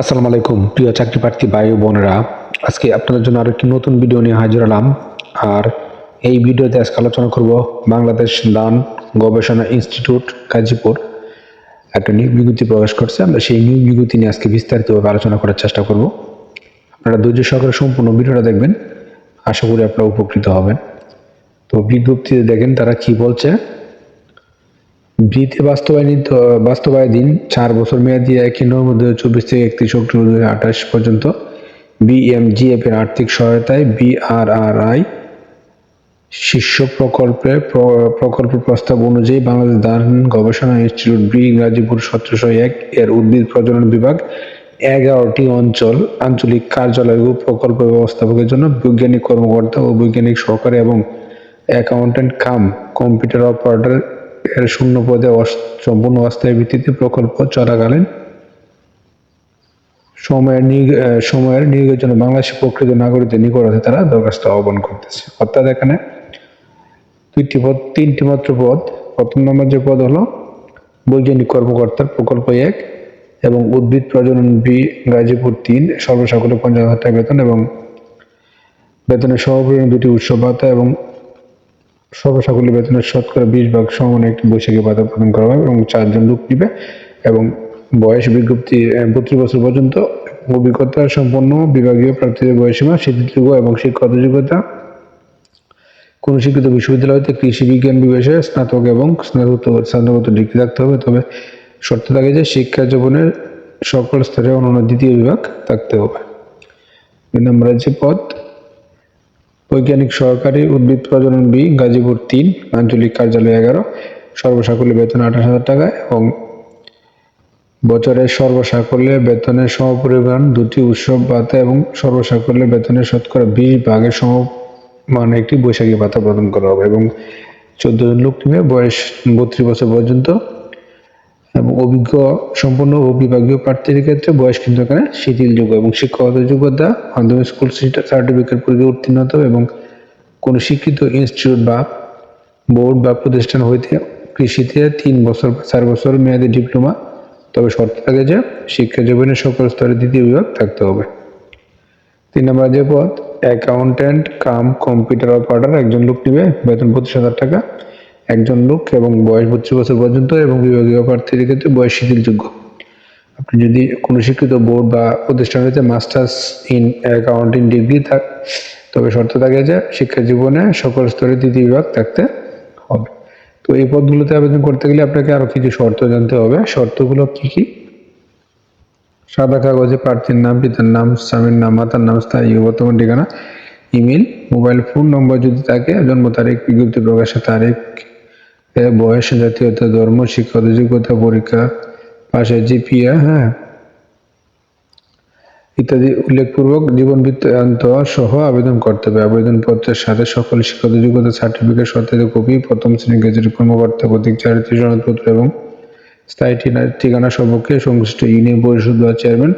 আসসালামু আলাইকুম, প্রিয় চাকরি প্রার্থী ভাই বোনেরা। আজকে আপনাদের জন্য আরও একটি নতুন ভিডিও নিয়ে হাজির হলাম। আর এই ভিডিওতে আজকে আলোচনা করব বাংলাদেশ দান গবেষণা ইনস্টিটিউট, গাজীপুর। একটা নিয়োগ বিজ্ঞপ্তি প্রকাশ করছে। আমরা সেই নিয়োগ বিজ্ঞপ্তি নিয়ে আজকে বিস্তারিতভাবে আলোচনা করার চেষ্টা করব। আপনারা ধৈর্য সহকারে সম্পূর্ণ ভিডিওটা দেখবেন। আশা করি আপনারা উপকৃত হবেন। তো বিজ্ঞপ্তিতে দেখেন তারা কি বলছে। বাস্তবায়নিত বাস্তবায়ন চার বছর মেয়াদী নভেম্বর দু হাজার চব্বিশ থেকে একত্রিশ অক্টোবর দু আঠাশ পর্যন্ত বিএমজিএফ এর আর্থিক সহায়তায় বিআরআরআই শীর্ষ প্রকল্পে প্র- প্রকল্প প্রস্তাব অনুযায়ী বাংলাদেশ ধান গবেষণা ইনস্টিটিউট বি গাজীপুর সতেরোশো এক এর উদ্ভিদ প্রজনন বিভাগ এগারোটি অঞ্চল আঞ্চলিক কার্যালয় ও প্রকল্প ব্যবস্থাপকের জন্য বৈজ্ঞানিক কর্মকর্তা ও বৈজ্ঞানিক সহকারী এবং অ্যাকাউন্ট্যান্ট কাম কম্পিউটার অপারেটর এর শূন্য পদে সম্পূর্ণ অস্থায়ী ভিত্তিতে প্রকল্প চলাকালীন সময়ের সময়ের নিয়োগের জন্য বাংলাদেশের প্রকৃত নাগরিকদের নিকটতে তারা দরখাস্ত আহ্বান করতেছে। অর্থাৎ এখানে দুইটি পদ, তিনটি মাত্র পদ। প্রথম নম্বর যে পদ হলো বৈজ্ঞানিক কর্মকর্তার প্রকল্প এক এবং উদ্ভিদ প্রজনন বি গাজীপুর তিন, সর্বসাকুল্যে পঞ্চাশ হাজার টাকা বেতন এবং বেতনের সহপরিমাণ দুটি উৎসব ভাতা এবং সর্বসাকুল্য বেতনের শতকরা বিশ ভাগ সমান একটি বৈশাখী ভাতা প্রদান করা হবে এবং চারজন লোক নিবে এবং বয়স বিজ্ঞপ্তি বত্রিশ বছর পর্যন্ত অভিজ্ঞতা সম্পন্ন বিভাগীয় প্রার্থীদের বয়সীমা শিক্ষিতযোগ্য এবং শিক্ষাগত যোগ্যতা। কোন শিক্ষিত বিশ্ববিদ্যালয়তে কৃষি বিজ্ঞান বিভাগে স্নাতক এবং স্নাতকোত্তর স্নাতকোত্তর ডিগ্রি থাকতে হবে, তবে শর্ত থাকে যে শিক্ষা জীবনের সকল স্তরে অন্যান্য দ্বিতীয় বিভাগ থাকতে হবে। দুই নম্বরের যে পদ। বৈজ্ঞানিক সহকারী উদ্ভিদ প্রজনন বি, গাজীপুর তিন, আঞ্চলিক কার্যালয় এগারো, সর্বসাকুল্যে বেতন আঠাশ হাজার টাকা এবং বছরের সর্বসাকুল্যে বেতনের সমপরিমাণ দুটি উৎসব ভাতা এবং সর্বসাকুল্যে বেতনের শতকরা বিশ ভাগের সমান একটি বৈশাখী ভাতা প্রদান করা হবে এবং চোদ্দ জন লোক নিবে। বয়স বত্রিশ বছর পর্যন্ত এবং অভিজ্ঞ সম্পন্ন ও বিভাগীয় প্রার্থীর ক্ষেত্রে বয়স কিন্তু এখানে শিথিলযোগ্য এবং শিক্ষাগত যোগ্যতা, মাধ্যমিক স্কুল সার্টিফিকেট পরীক্ষা উত্তীর্ণ হতে হবে এবং কোনো শিক্ষিত ইনস্টিটিউট বা বোর্ড বা প্রতিষ্ঠান হইতে কৃষিতে তিন বছর বা চার বছর মেয়াদী ডিপ্লোমা তবে শর্ত থাকে যে শিক্ষা জীবনের সকল স্তরে দ্বিতীয় বিভাগ থাকতে হবে। তিন নম্বর যে পদ অ্যাকাউন্ট্যান্ট কাম কম্পিউটার অপারেটর একজন লোক নিবে, বেতন পঁচিশ হাজার টাকা। একজন লোক এবং বয়স বত্রিশ বছর পর্যন্ত এবং বিভাগীয় প্রার্থীর ক্ষেত্রে বয়স শিথিলযোগ্য। আপনি যদি কোনো শিক্ষিত বোর্ড বা প্রতিষ্ঠান মাস্টার্স ইন অ্যাকাউন্টিং ডিগ্রি থাক, তবে শর্ত থাকে যে শিক্ষা জীবনে সকল স্তরে দ্বিতীয় বিভাগ থাকতে হবে। তো এই পদগুলোতে আবেদন করতে গেলে আপনাকে আরও কিছু শর্ত জানতে হবে। শর্তগুলো কি কি? সাদা কাগজে প্রার্থীর নাম, পিতার নাম, স্বামীর নাম, মাতার নাম, স্থায়ী বর্তমান ঠিকানা, ইমেল, মোবাইল, ফোন নম্বর যদি থাকে, জন্ম তারিখ, বিজ্ঞপ্তি প্রকাশের তারিখ বয়স জাতীয়তা, ধর্ম শিক্ষাগত যোগ্যতা পরীক্ষা, পাশে জিপিএ হ্যাঁ? ইত্যাদি উল্লেখপূর্বক জীবন বৃত্তান্ত সহ আবেদন করতে হবে। আবেদনপত্রের সাথে সকল শিক্ষাগত যোগ্যতা, সার্টিফিকেট, সত্যায়িত কপি, প্রথম শ্রেণি গেজেট, কর্মকর্তা কর্তৃক জারিত সনদপত্র এবং স্থায়ী ঠিকানা সম্পর্কে সংশ্লিষ্ট ইউনিয়ন পরিষদ বা চেয়ারম্যান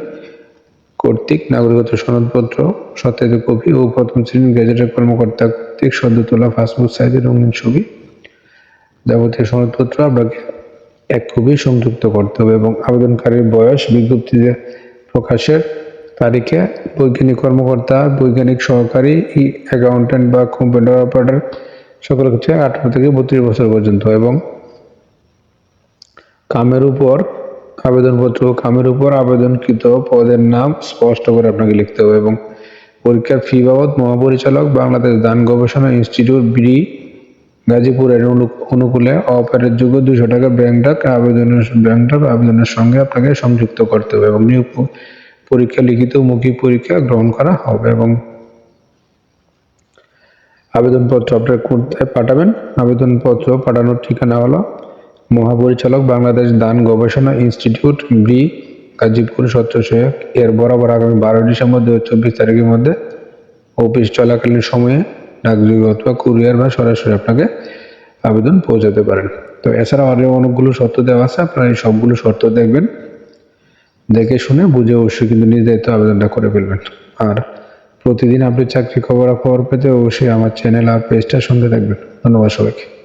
কর্তৃক নাগরিকত্ব সনদপত্র, সত্যায়িত কপি ও প্রথম শ্রেণির গেজেটের কর্মকর্তা কর্তৃক সদ্য তোলা পাসপোর্ট সাইজের রঙিন ছবি যাবতীয় সনদপত্র আপনাকে এক কপি সংযুক্ত করতে হবে এবং আবেদনকারীর বয়স বিজ্ঞপ্তিতে প্রকাশের তারিখে বৈজ্ঞানিক কর্মকর্তা, বৈজ্ঞানিক সহকারী, ই অ্যাকাউন্ট্যান্ট বা কম্পিউটার অপারেটর সকল ক্ষেত্রে আঠারো থেকে বত্রিশ বছর পর্যন্ত এবং কামের উপর আবেদনপত্র, কামের উপর আবেদনকৃত পদের নাম স্পষ্ট করে আপনাকে লিখতে হবে এবং পরীক্ষার ফি বাবদ মহাপরিচালক বাংলাদেশ দান গবেষণা ইনস্টিটিউট, বিডি গাজীপুরের অনু- অনুকূলে অপারের যোগ্য দুশো টাকা ব্যাংক ডাক আবেদনের ব্যাংক ডাক আবেদনের সঙ্গে আপনাকে সংযুক্ত করতে হবে এবং নিয়োগ পরীক্ষা লিখিত মৌখিক পরীক্ষা গ্রহণ করা হবে এবং আবেদনপত্র আপনার কোথায় পাঠাবেন? আবেদনপত্র পাঠানোর ঠিকানা হলো মহাপরিচালক বাংলাদেশ দান গবেষণা ইনস্টিটিউট বি গাজীপুর এক। এর বরাবর আগামী বারো ডিসেম্বর দু হাজার চব্বিশ তারিখের মধ্যে অফিস চলাকালীন সময়ে ডাকযোগে অথবা কুরিয়ার বা সরাসরি আপনাকে আবেদন পৌঁছাতে পারেন। তো এছাড়া আরও অনেকগুলো শর্ত দেওয়া আছে, আপনারা এই সবগুলো শর্ত দেখবেন, দেখে শুনে বুঝে অবশ্যই কিন্তু নিজ দায়িত্ব আবেদনটা করে ফেলবেন। আর প্রতিদিন আপনি চাকরি খবর খবর পেতে অবশ্যই আমার চ্যানেল আর পেজটার সঙ্গে থাকবেন। ধন্যবাদ সবাইকে।